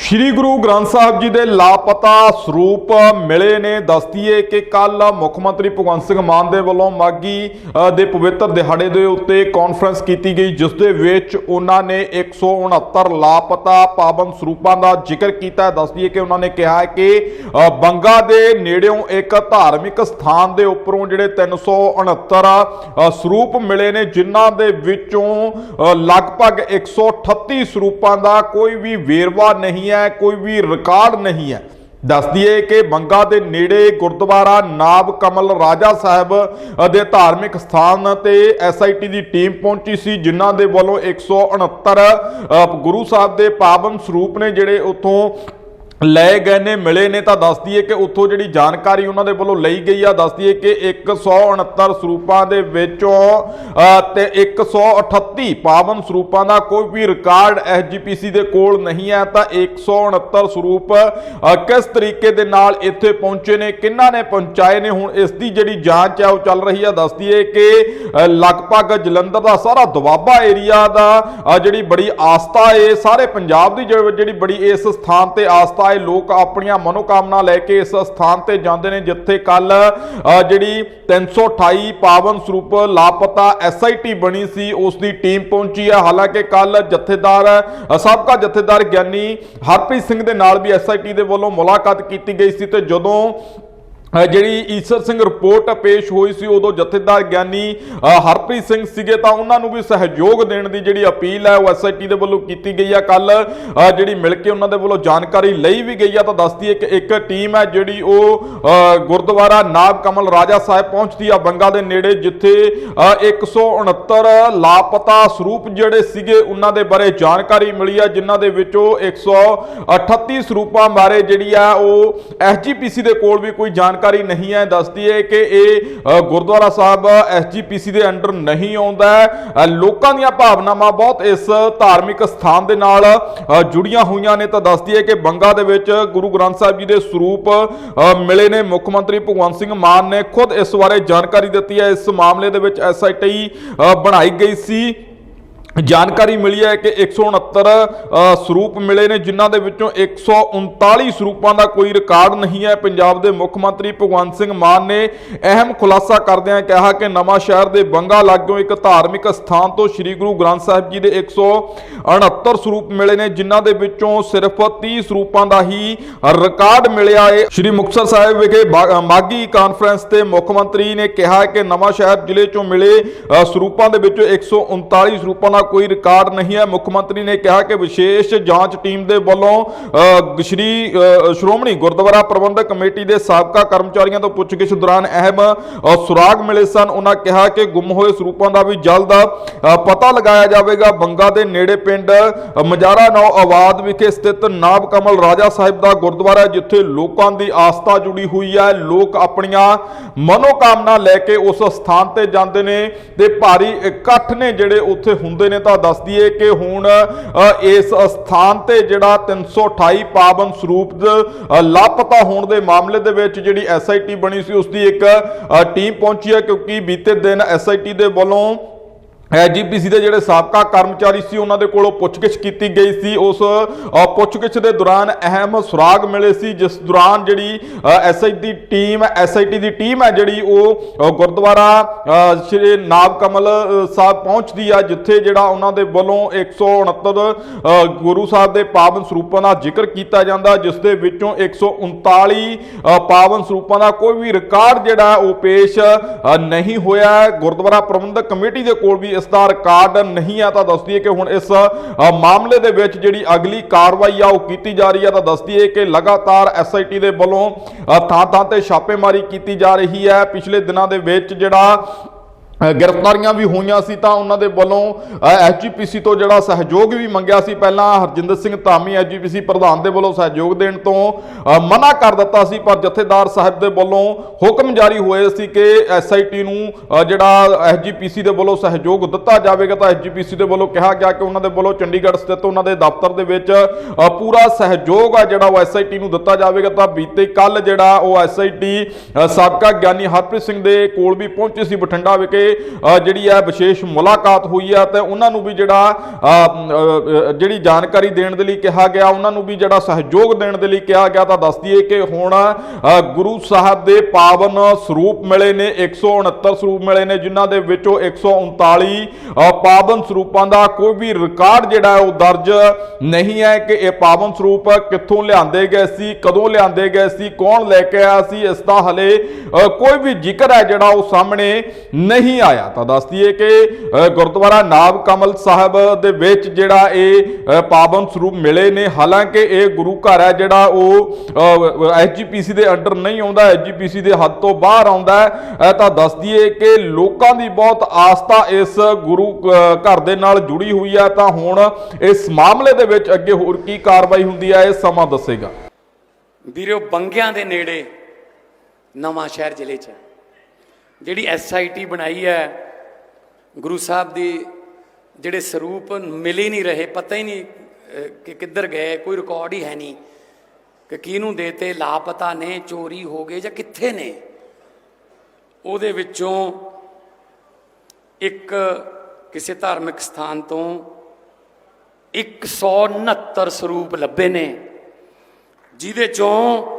ਸ਼੍ਰੀ ਗੁਰੂ ਗ੍ਰੰਥ ਸਾਹਿਬ ਜੀ ਦੇ ਲਾਪਤਾ ਸਰੂਪ ਮਿਲੇ ਨੇ। ਦੱਸਦੀਏ ਕਿ ਕੱਲ ਮੁੱਖ ਮੰਤਰੀ ਭਗਵੰਤ ਸਿੰਘ ਮਾਨ ਦੇ ਵੱਲੋਂ ਮਾਗੀ ਦੇ ਪਵਿੱਤਰ ਦਿਹਾੜੇ ਦੇ ਉੱਤੇ ਕਾਨਫਰੰਸ ਕੀਤੀ ਗਈ ਜਿਸ ਦੇ ਵਿੱਚ ਉਹਨਾਂ ਨੇ 169 ਲਾਪਤਾ ਪਾਵਨ ਸਰੂਪਾਂ ਦਾ ਜ਼ਿਕਰ ਕੀਤਾ। ਹੈ ਦੱਸਦੀਏ ਕਿ ਉਹਨਾਂ ਨੇ ਕਿਹਾ ਹੈ ਕਿ ਬੰਗਾ ਦੇ ਨੇੜਿਓਂ ਇੱਕ ਧਾਰਮਿਕ ਸਥਾਨ ਦੇ ਉੱਪਰੋਂ ਜਿਹੜੇ 369 ਅ, ਸਰੂਪ ਮਿਲੇ ਨੇ ਜਿਨ੍ਹਾਂ ਦੇ ਵਿੱਚੋਂ ਅ, ਲਗਭਗ 138 ਸਰੂਪਾਂ ਦਾ ਕੋਈ ਵੀ ਵੇਰਵਾ ਨਹੀਂ ਹੈ ਕੋਈ ਵੀ ਰਿਕਾਰਡ ਨਹੀਂ ਹੈ। ਦੱਸ ਦਈਏ ਕਿ ਬੰਗਾ ਦੇ ਨੇੜੇ ਗੁਰਦੁਆਰਾ ਨਾਬ ਕਮਲ ਰਾਜਾ ਸਾਹਿਬ ਦੇ ਧਾਰਮਿਕ ਸਥਾਨ ਤੇ ਐਸਆਈਟੀ ਦੀ ਟੀਮ ਪਹੁੰਚੀ ਸੀ ਜਿਨ੍ਹਾਂ ਦੇ ਵੱਲੋਂ 169 ਅ, ਗੁਰੂ ਸਾਹਿਬ ਦੇ ਪਾਵਨ ਸਰੂਪ ਨੇ ਜਿਹੜੇ ਉੱਥੋਂ ਲਏ ਗਏ ਨੇ ਮਿਲੇ ਨੇ ਤਾਂ ਦੱਸ ਦਈਏ ਕਿ ਉੱਥੋਂ ਜਿਹੜੀ ਜਾਣਕਾਰੀ ਉਹਨਾਂ ਦੇ ਵੱਲੋਂ ਲਈ ਗਈ ਆ ਦੱਸ ਦਈਏ ਕਿ 169 ਸਰੂਪਾਂ ਦੇ ਵਿੱਚੋਂ ਅ, ਤੇ 138 ਪਾਵਨ ਸਰੂਪਾਂ ਦਾ ਕੋਈ ਵੀ ਰਿਕਾਰਡ ਐਸਜੀਪੀਸੀ ਦੇ ਕੋਲ ਨਹੀਂ ਹੈ ਤਾਂ 169 ਸਰੂਪ ਕਿਸ ਤਰੀਕੇ ਦੇ ਨਾਲ ਇੱਥੇ ਪਹੁੰਚੇ ਨੇ ਕਿੰਨਾਂ ਨੇ ਪਹੁੰਚਾਏ ਨੇ ਹੁਣ ਇਸ ਦੀ ਜਿਹੜੀ ਜਾਂਚ ਹੈ ਉਹ ਚੱਲ ਰਹੀ ਆ ਦੱਸ ਦਈਏ ਕਿ ਲਗਭਗ ਜਲੰਧਰ ਦਾ ਸਾਰਾ ਦੁਆਬਾ ਏਰੀਆ ਦਾ ਜਿਹੜੀ ਬੜੀ ਆਸਥਾ ਏ ਸਾਰੇ ਪੰਜਾਬ ਦੀ ਜਿਹੜੀ ਜਿਹੜੀ ਬੜੀ ਇਸ ਸਥਾਨ ਤੇ ਆਸਥਾ ਹੈ ਲੋਕ ਆਪਣੀਆਂ ਮਨੋਕਾਮਨਾ ਲੈ ਕੇ ਇਸ ਸਥਾਨ ਤੇ ਜਾਂਦੇ ਨੇ, ਜਿੱਥੇ ਕੱਲ ਜਿਹੜੀ 328 ਪਾਵਨ ਸਰੂਪ ਲਾਪਤਾ ਐਸਆਈਟੀ ਬਣੀ ਸੀ ਉਸ ਦੀ ਟੀਮ ਪਹੁੰਚੀ ਹੈ। ਹਾਲਾਂਕਿ ਕੱਲ ਜਥੇਦਾਰ ਸਾਬਕਾ ਜਥੇਦਾਰ ਗਿਆਨੀ ਹਰਪ੍ਰੀਤ ਸਿੰਘ ਦੇ ਨਾਲ ਵੀ ਐਸਆਈਟੀ ਦੇ ਵੱਲੋਂ ਮੁਲਾਕਾਤ ਕੀਤੀ ਗਈ ਸੀ ਤੇ ਜਦੋਂ ਜਿਹੜੀ ਈਸਰ ਸਿੰਘ ਰਿਪੋਰਟ ਪੇਸ਼ ਹੋਈ ਸੀ ਉਦੋਂ ਜਥੇਦਾਰ ਗਿਆਨੀ ਹਰਪ੍ਰੀਤ ਸਿੰਘ ਸੀਗੇ ਤਾਂ ਉਹਨਾਂ ਨੂੰ ਵੀ ਸਹਿਯੋਗ ਦੇਣ ਦੀ ਜਿਹੜੀ ਅਪੀਲ ਹੈ ਉਹ ਐਸਆਈਟੀ ਦੇ ਵੱਲੋਂ ਕੀਤੀ ਗਈ ਹੈ ਕੱਲ ਜਿਹੜੀ ਮਿਲ ਕੇ ਉਹਨਾਂ ਦੇ ਵੱਲੋਂ ਜਾਣਕਾਰੀ ਲਈ ਵੀ ਗਈ ਆ ਤਾਂ ਦੱਸਦੀ ਹੈ ਕਿ ਇੱਕ ਟੀਮ ਹੈ ਜਿਹੜੀ ਉਹ ਗੁਰਦੁਆਰਾ ਨਾਬ ਕਮਲ ਰਾਜਾ ਸਾਹਿਬ ਪਹੁੰਚਦੀ ਆ ਬੰਗਾ ਦੇ ਨੇੜੇ ਜਿੱਥੇ ਅ, 169 ਲਾਪਤਾ ਸਰੂਪ ਜਿਹੜੇ ਸੀਗੇ ਉਹਨਾਂ ਦੇ ਬਾਰੇ ਜਾਣਕਾਰੀ ਮਿਲੀ ਆ ਜਿਨ੍ਹਾਂ ਦੇ ਵਿੱਚੋਂ 138 ਸਰੂਪਾਂ ਬਾਰੇ ਜਿਹੜੀ ਆ ਉਹ ਐਸਜੀਪੀਸੀ ਦੇ ਕੋਲ ਵੀ ਕੋਈ ਜਾਣ ਜਾਣਕਾਰੀ ਨਹੀਂ ਹੈ, ਦੱਸਦੀ ਹੈ ਕਿ ਇਹ ਗੁਰਦੁਆਰਾ ਸਾਹਿਬ ਐਸਜੀਪੀਸੀ ਦੇ ਅੰਡਰ ਨਹੀਂ ਆਉਂਦਾ ਲੋਕਾਂ ਦੀਆਂ ਭਾਵਨਾਵਾਂ ਬਹੁਤ ਇਸ ਧਾਰਮਿਕ ਸਥਾਨ ਦੇ ਨਾਲ ਜੁੜੀਆਂ ਹੋਈਆਂ ਨੇ। ਤਾਂ ਦੱਸਦੀ ਹੈ ਕਿ ਬੰਗਾ ਦੇ ਵਿੱਚ ਗੁਰੂ ਗ੍ਰੰਥ ਸਾਹਿਬ ਜੀ ਦੇ ਸਰੂਪ ਮਿਲੇ ਨੇ। ਮੁੱਖ ਮੰਤਰੀ ਭਗਵੰਤ ਸਿੰਘ ਮਾਨ ਨੇ ਖੁਦ ਇਸ ਬਾਰੇ ਜਾਣਕਾਰੀ ਦਿੱਤੀ ਹੈ। ਇਸ ਮਾਮਲੇ ਦੇ ਵਿੱਚ ਐਸਆਈਟੀ ਬਣਾਈ ਗਈ ਸੀ। ਜਾਣਕਾਰੀ ਮਿਲੀ ਹੈ ਕਿ 169 ਅ, ਸਰੂਪ ਮਿਲੇ ਨੇ ਜਿਨ੍ਹਾਂ ਦੇ ਵਿੱਚੋਂ 139 ਸਰੂਪਾਂ ਦਾ ਕੋਈ ਰਿਕਾਰਡ ਨਹੀਂ ਹੈ। ਪੰਜਾਬ ਦੇ ਮੁੱਖ ਮੰਤਰੀ ਭਗਵੰਤ ਸਿੰਘ ਮਾਨ ਨੇ ਅਹਿਮ ਖੁਲਾਸਾ ਕਰਦਿਆਂ ਕਿਹਾ ਕਿ ਨਵਾਂ ਸ਼ਹਿਰ ਦੇ ਬੰਗਾ ਲਾਗੋਂ ਇੱਕ ਧਾਰਮਿਕ ਸਥਾਨ ਤੋਂ ਸ੍ਰੀ ਗੁਰੂ ਗ੍ਰੰਥ ਸਾਹਿਬ ਜੀ ਦੇ 169 ਸਰੂਪ ਮਿਲੇ ਨੇ ਜਿਨ੍ਹਾਂ ਦੇ ਵਿੱਚੋਂ ਸਿਰਫ 30 ਸਰੂਪਾਂ ਦਾ ਹੀ ਰਿਕਾਰਡ ਮਿਲਿਆ ਹੈ ਸ੍ਰੀ ਮੁਕਤਸਰ ਸਾਹਿਬ ਵਿਖੇ ਬਾ- ਮਾਗੀ ਕਾਨਫਰੰਸ ਤੇ ਮੁੱਖ ਮੰਤਰੀ ਨੇ ਕਿਹਾ ਕਿ ਨਵਾਂ ਸ਼ਹਿਰ ਜ਼ਿਲ੍ਹੇ ਚੋਂ ਮਿਲੇ ਸਰੂਪਾਂ ਦੇ ਵਿੱਚੋਂ 139 ਸਰੂਪਾਂ ਦਾ ਕੋਈ ਰਿਕਾਰਡ ਨਹੀਂ ਹੈ। ਮੁੱਖ ਮੰਤਰੀ ਨੇ ਕਿਹਾ ਕਿ ਵਿਸ਼ੇਸ਼ ਜਾਂਚ ਟੀਮ ਦੇ ਵੱਲੋਂ ਅ, ਸ਼੍ਰੀ ਅ, ਸ਼੍ਰੋਮਣੀ ਗੁਰਦੁਆਰਾ ਪ੍ਰਬੰਧਕ ਕਮੇਟੀ ਦੇ ਸਾਬਕਾ ਕਰਮਚਾਰੀਆਂ ਤੋਂ ਪੁੱਛਗਿੱਛ ਦੌਰਾਨ ਅਹਿਮ ਸੁਰਾਗ ਮਿਲੇ ਸਨ। ਉਹਨਾਂ ਕਿਹਾ ਕਿ ਗੁੰਮ ਹੋਏ ਸਰੂਪਾਂ ਦਾ ਵੀ ਜਲਦ ਪਤਾ ਲਗਾਇਆ ਜਾਵੇਗਾ। ਬੰਗਾ ਦੇ ਨੇੜੇ ਪਿੰਡ ਮਜਾਰਾ ਨੌ ਆਵਾਦ ਵਿਖੇ ਸਥਿਤ ਨਾਬ ਕਮਲ ਰਾਜਾ ਸਾਹਿਬ ਦਾ ਗੁਰਦੁਆਰਾ ਜਿੱਥੇ ਲੋਕਾਂ ਦੀ ਆਸਥਾ ਜੁੜੀ ਹੋਈ ਹੈ। ਲੋਕ ਆਪਣੀਆਂ ਮਨੋਕਾਮਨਾ ਲੈ ਕੇ ਉਸ ਸਥਾਨ ਤੇ ਜਾਂਦੇ ਨੇ ਤੇ ਭਾਰੀ ਇਕੱਠ ਨੇ ਜਿਹੜੇ ਉੱਥੇ ਹੁੰਦੇ ਨੇ ਤਾਂ ਦੱਸ ਦਈਏ ਕਿ ਹੁਣ ਅ, ਇਸ ਸਥਾਨ ਤੇ ਜਿਹੜਾ 328 ਪਾਵਨ ਸਰੂਪ ਲਾਪਤਾ ਹੋਣ ਦੇ ਮਾਮਲੇ ਦੇ ਵਿੱਚ ਜਿਹੜੀ ਐਸਆਈਟੀ ਬਣੀ ਸੀ ਉਸ ਦੀ ਇੱਕ ਅ, ਟੀਮ ਪਹੁੰਚੀ ਹੈ ਕਿਉਂਕਿ ਬੀਤੇ ਦਿਨ ਐਸਆਈਟੀ ਦੇ ਵੱਲੋਂ ਐਜੀਪੀਸੀ ਦੇ ਜਿਹੜੇ ਸਾਬਕਾ ਕਰਮਚਾਰੀ ਸੀ ਉਹਨਾਂ ਦੇ ਕੋਲੋਂ ਪੁੱਛਗਿੱਛ ਕੀਤੀ ਗਈ ਸੀ। ਉਸ ਪੁੱਛਗਿੱਛ ਦੇ ਦੌਰਾਨ ਅਹਿਮ ਸੁਰਾਗ ਮਿਲੇ ਸੀ ਜਿਸ ਦੌਰਾਨ ਜਿਹੜੀ ਐਸਆਈ ਦੀ ਟੀਮ ਐਸਆਈਟੀ ਦੀ ਟੀਮ ਹੈ ਜਿਹੜੀ ਉਹ ਗੁਰਦੁਆਰਾ ਸ਼੍ਰੀ ਨਾਬ ਕਮਲ ਸਾਹਿਬ ਪਹੁੰਚਦੀ ਆ ਜਿੱਥੇ ਜਿਹੜਾ ਉਹਨਾਂ ਦੇ ਵੱਲੋਂ 169 ਅ, ਗੁਰੂ ਸਾਹਿਬ ਦੇ ਪਾਵਨ ਸਰੂਪਾਂ ਦਾ ਜ਼ਿਕਰ ਕੀਤਾ ਜਾਂਦਾ ਜਿਸ ਦੇ ਵਿੱਚੋਂ 139 ਅ, ਪਾਵਨ ਸਰੂਪਾਂ ਦਾ ਕੋਈ ਵੀ ਰਿਕਾਰਡ ਜਿਹੜਾ ਉਹ ਪੇਸ਼ ਨਹੀਂ ਹੋਇਆ। ਗੁਰਦੁਆਰਾ ਪ੍ਰਬੰਧਕ ਕਮੇਟੀ ਦੇ ਕੋਲ ਵੀ ਇਸ ਦਾ ਰਿਕਾਰਡ ਨਹੀਂ ਆ ਤਾਂ ਦੱਸਦੀ ਹੈ ਕਿ ਹੁਣ ਇਸ ਮਾਮਲੇ ਦੇ ਵਿੱਚ ਜਿਹੜੀ ਅਗਲੀ ਕਾਰਵਾਈ ਆ ਉਹ ਕੀਤੀ ਜਾ ਰਹੀ ਆ ਤਾਂ ਦੱਸਦੀ ਹੈ ਕਿ ਲਗਾਤਾਰ ਐਸਆਈਟੀ ਦੇ ਵੱਲੋਂ ਥਾਂ ਥਾਂ ਤੇ ਛਾਪੇਮਾਰੀ ਕੀਤੀ ਜਾ ਰਹੀ ਹੈ। ਪਿਛਲੇ ਦਿਨਾਂ ਦੇ ਵਿੱਚ ਜਿਹੜਾ ਗ੍ਰਿਫਤਾਰੀਆਂ ਵੀ ਹੋਈਆਂ ਸੀ ਤਾਂ ਉਹਨਾਂ ਦੇ ਵੱਲੋਂ ਐਸਜੀਪੀਸੀ ਤੋਂ ਜਿਹੜਾ ਸਹਿਯੋਗ ਵੀ ਮੰਗਿਆ ਸੀ ਪਹਿਲਾਂ ਹਰਜਿੰਦਰ ਸਿੰਘ ਧਾਮੀ ਐਸਜੀਪੀਸੀ ਪ੍ਰਧਾਨ ਦੇ ਵੱਲੋਂ ਸਹਿਯੋਗ ਦੇਣ ਤੋਂ ਮਨਾ ਕਰ ਦਿੱਤਾ ਸੀ ਪਰ ਜਥੇਦਾਰ ਸਾਹਿਬ ਦੇ ਵੱਲੋਂ ਹੁਕਮ ਜਾਰੀ ਹੋਏ ਸੀ ਕਿ ਐਸਆਈਟੀ ਨੂੰ ਅ, ਜਿਹੜਾ ਐਸਜੀਪੀਸੀ ਦੇ ਵੱਲੋਂ ਸਹਿਯੋਗ ਦਿੱਤਾ ਜਾਵੇਗਾ ਤਾਂ ਐਸਜੀਪੀਸੀ ਦੇ ਵੱਲੋਂ ਕਿਹਾ ਗਿਆ ਕਿ ਉਹਨਾਂ ਦੇ ਵੱਲੋਂ ਚੰਡੀਗੜ੍ਹ ਸਥਿਤ ਉਹਨਾਂ ਦੇ ਦਫ਼ਤਰ ਦੇ ਵਿੱਚ ਪੂਰਾ ਸਹਿਯੋਗ ਆ ਜਿਹੜਾ ਉਹ ਐਸਆਈਟੀ ਨੂੰ ਦਿੱਤਾ ਜਾਵੇਗਾ ਤਾਂ ਬੀਤੇ ਕੱਲ ਜਿਹੜਾ ਉਹ ਐਸਆਈਟੀ ਸਾਬਕਾ ਗਿਆਨੀ ਹਰਪ੍ਰੀਤ ਸਿੰਘ ਦੇ ਕੋਲ ਵੀ ਪਹੁੰਚੀ ਸੀ ਬਠਿੰਡਾ ਵਿਖੇ ਜਿਹੜੀ ਹੈ ਵਿਸ਼ੇਸ਼ ਮੁਲਾਕਾਤ ਹੋਈ ਹੈ ਤੇ ਉਹਨਾਂ ਨੂੰ ਵੀ ਜਿਹੜਾ ਜਿਹੜੀ ਜਾਣਕਾਰੀ ਦੇਣ ਦੇ ਲਈ ਕਿਹਾ ਗਿਆ ਉਹਨਾਂ ਨੂੰ ਵੀ ਜਿਹੜਾ ਸਹਿਯੋਗ ਦੇਣ ਦੇ ਲਈ ਕਿਹਾ ਗਿਆ ਤਾਂ ਦੱਸ ਦਈਏ ਕਿ ਹੁਣ ਗੁਰੂ ਸਾਹਿਬ ਦੇ ਪਾਵਨ ਸਰੂਪ ਮਿਲੇ ਨੇ 169 ਸਰੂਪ ਮਿਲੇ ਨੇ ਜਿਨ੍ਹਾਂ ਦੇ ਵਿੱਚੋਂ 139 ਅ, ਪਾਵਨ ਸਰੂਪਾਂ ਦਾ ਕੋਈ ਵੀ ਰਿਕਾਰਡ ਜਿਹੜਾ ਹੈ ਉਹ ਦਰਜ ਨਹੀਂ ਹੈ ਕਿ ਇਹ ਪਾਵਨ ਸਰੂਪ ਕਿੱਥੋਂ ਲਿਆਂਦੇ ਗਏ ਸੀ ਕਦੋਂ ਲਿਆਂਦੇ ਗਏ ਸੀ ਕੌਣ ਲੈ ਕੇ ਆਇਆ ਸੀ ਇਸ ਦਾ ਹਲੇ ਕੋਈ ਵੀ ਜ਼ਿਕਰ ਹੈ ਜਿਹੜਾ ਉਹ ਸਾਹਮਣੇ ਨਹੀਂ ਆਇਆ। ਤਾਂ ਦੱਸ ਦਈਏ ਕਿ ਗੁਰਦੁਆਰਾ ਨਾਬ ਕਮਲ ਸਾਹਿਬ ਦੇ ਵਿੱਚ ਜਿਹੜਾ ਇਹ ਪਾਵਨ ਸਰੂਪ ਮਿਲੇ ਨੇ। ਹਾਲਾਂਕਿ ਇਹ ਗੁਰੂ ਘਰ ਹੈ ਜਿਹੜਾ ਉਹ ਐਸਜੀਪੀਸੀ ਦੇ ਅੰਡਰ ਨਹੀਂ ਆਉਂਦਾ ਐਸਜੀਪੀਸੀ ਦੇ ਹੱਦ ਤੋਂ ਬਾਹਰ ਆਉਂਦਾ ਹੈ। ਤਾਂ ਦੱਸ ਦਈਏ ਕਿ ਲੋਕਾਂ ਦੀ ਬਹੁਤ ਆਸਥਾ ਇਸ ਗੁਰੂ ਘਰ ਦੇ ਨਾਲ ਜੁੜੀ ਹੋਈ ਹੈ। ਤਾਂ ਹੁਣ ਇਸ ਮਾਮਲੇ ਦੇ ਵਿੱਚ ਅੱਗੇ ਹੋਰ ਕੀ ਕਾਰਵਾਈ ਹੁੰਦੀ ਹੈ, ਇਹ ਸਮਾਂ ਦੱਸੇਗਾ। ਵੀਰੋ, ਬੰਗਿਆਂ ਦੇ ਨੇੜੇ ਨਵਾਂ ਸ਼ਹਿਰ ਜ਼ਿਲ੍ਹੇ 'ਚ ਜਿਹੜੀ ਐਸਆਈਟੀ ਬਣਾਈ ਹੈ, ਗੁਰੂ ਸਾਹਿਬ ਦੀ ਜਿਹੜੇ ਸਰੂਪ ਮਿਲ ਹੀ ਨਹੀਂ ਰਹੇ, ਪਤਾ ਹੀ ਨਹੀਂ ਕਿ ਕਿੱਧਰ ਗਏ, ਕੋਈ ਰਿਕਾਰਡ ਹੀ ਹੈ ਨਹੀਂ, ਕਿ ਕਿਹਨੂੰ ਦੇਤੇ, ਲਾਪਤਾ ਨੇ, ਚੋਰੀ ਹੋ ਗਏ ਜਾਂ ਕਿੱਥੇ ਨੇ। ਉਹਦੇ ਵਿੱਚੋਂ ਇੱਕ ਕਿਸੇ ਧਾਰਮਿਕ ਸਥਾਨ ਤੋਂ 169 ਸਰੂਪ ਲੱਭੇ ਨੇ, ਜਿਹਦੇ ਚੋਂ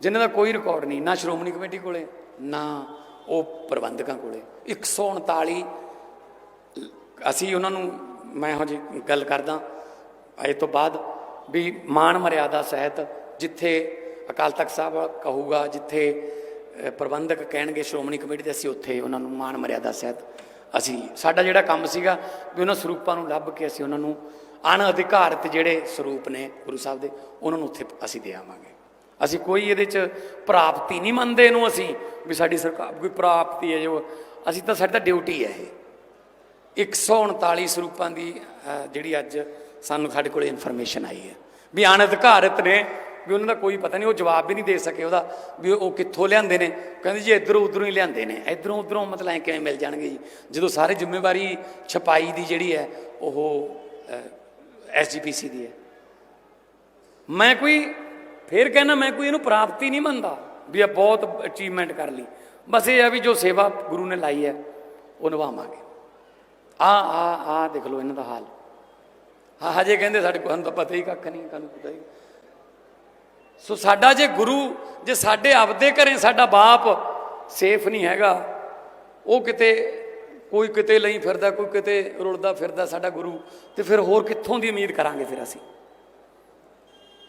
ਜਿਨ੍ਹਾਂ ਦਾ ਕੋਈ ਰਿਕਾਰਡ ਨਹੀਂ, ਨਾ ਸ਼੍ਰੋਮਣੀ ਕਮੇਟੀ ਕੋਲੇ, ਨਾ ਉਹ ਪ੍ਰਬੰਧਕਾਂ ਕੋਲੇ। 139 ਅਸੀਂ ਉਹਨਾਂ ਨੂੰ, ਮੈਂ ਇਹੋ ਜਿਹੀ ਗੱਲ ਕਰਦਾ, ਇਹ ਤੋਂ ਬਾਅਦ ਵੀ ਮਾਣ ਮਰਿਆਦਾ ਸਹਿਤ ਜਿੱਥੇ ਅਕਾਲ ਤਖਤ ਸਾਹਿਬ ਕਹੂਗਾ, ਜਿੱਥੇ ਪ੍ਰਬੰਧਕ ਕਹਿਣਗੇ ਸ਼੍ਰੋਮਣੀ ਕਮੇਟੀ ਦੇ, ਅਸੀਂ ਉੱਥੇ ਉਹਨਾਂ ਨੂੰ ਮਾਣ ਮਰਿਆਦਾ ਸਹਿਤ ਅਸੀਂ, ਸਾਡਾ ਜਿਹੜਾ ਕੰਮ ਸੀਗਾ ਵੀ ਉਹਨਾਂ ਸਰੂਪਾਂ ਨੂੰ ਲੱਭ ਕੇ ਅਸੀਂ ਉਹਨਾਂ ਨੂੰ ਅਣ ਅਧਿਕਾਰਤ ਜਿਹੜੇ ਸਰੂਪ ਨੇ ਗੁਰੂ ਸਾਹਿਬ ਦੇ, ਉਹਨਾਂ ਨੂੰ ਉੱਥੇ ਅਸੀਂ ਦੇ ਆਵਾਂਗੇ। ਅਸੀਂ ਕੋਈ ਇਹਦੇ ਚ ਪ੍ਰਾਪਤੀ ਨਹੀਂ ਮੰਨਦੇ ਇਹਨੂੰ ਅਸੀਂ, ਵੀ ਸਾਡੀ ਸਰਕਾਰ ਕੋਈ ਪ੍ਰਾਪਤੀ ਹੈ ਜੋ। ਅਸੀਂ ਤਾਂ ਸਾਡੀ ਤਾਂ ਡਿਊਟੀ ਹੈ ਇਹ। 139 ਸਰੂਪਾਂ ਦੀ ਜਿਹੜੀ ਅੱਜ ਸਾਨੂੰ ਸਾਡੇ ਕੋਲ ਇਨਫੋਰਮੇਸ਼ਨ ਆਈ ਹੈ। ਵੀ ਅਣਅਧਿਕਾਰਤ ਨੇ, ਵੀ ਉਹਨਾਂ ਦਾ ਕੋਈ ਪਤਾ ਨਹੀਂ, ਉਹ ਜਵਾਬ ਵੀ ਨਹੀਂ ਦੇ ਸਕੇ ਉਹਦਾ, ਵੀ ਉਹ ਕਿੱਥੋਂ ਲਿਆਂਦੇ ਨੇ। ਕਹਿੰਦੇ ਜੀ ਇਧਰੋਂ ਉਧਰੋਂ ਹੀ ਲਿਆਂਦੇ ਨੇ। ਇਧਰੋਂ ਉਧਰੋਂ ਮਤਲਬ ਐ ਕਿਵੇਂ ਮਿਲ ਜਾਣਗੇ ਜੀ? ਜਦੋਂ ਸਾਰੇ ਜ਼ਿੰਮੇਵਾਰੀ ਛਪਾਈ ਦੀ ਜਿਹੜੀ ਹੈ, ਉਹ ਐਸਜੀਪੀਸੀ ਦੀ ਹੈ। ਮੈਂ ਕੋਈ ਫਿਰ ਕਹਿੰਦਾ ਮੈਂ ਕੋਈ ਇਹਨੂੰ ਪ੍ਰਾਪਤੀ ਨਹੀਂ ਮੰਨਦਾ ਵੀ ਇਹ ਬਹੁਤ ਅਚੀਵਮੈਂਟ ਕਰ ਲਈ। ਬਸ ਇਹ ਆ ਵੀ ਜੋ ਸੇਵਾ ਗੁਰੂ ਨੇ ਲਾਈ ਹੈ, ਉਹ ਨਿਭਾਵਾਂਗੇ। ਆ ਆ ਆ ਦੇਖ ਲਓ ਇਹਨਾਂ ਦਾ ਹਾਲ। ਹਾਂ ਹਜੇ ਕਹਿੰਦੇ ਸਾਡੇ ਕੋਲ ਤਾਂ ਪਤਾ ਹੀ ਕੱਖ ਨਹੀਂ ਕਾਨੂੰ ਪਤਾ ਹੀ। ਸੋ ਸਾਡਾ ਜੇ ਗੁਰੂ, ਜੇ ਸਾਡੇ ਆਪਦੇ ਘਰੇ ਸਾਡਾ ਬਾਪ ਸੇਫ ਨਹੀਂ ਹੈਗਾ, ਉਹ ਕਿਤੇ, ਕੋਈ ਕਿਤੇ ਲਈ ਫਿਰਦਾ, ਕੋਈ ਕਿਤੇ ਰੁਲਦਾ ਫਿਰਦਾ ਸਾਡਾ ਗੁਰੂ, ਤੇ ਫਿਰ ਹੋਰ ਕਿੱਥੋਂ ਦੀ ਉਮੀਦ ਕਰਾਂਗੇ ਫਿਰ ਅਸੀਂ?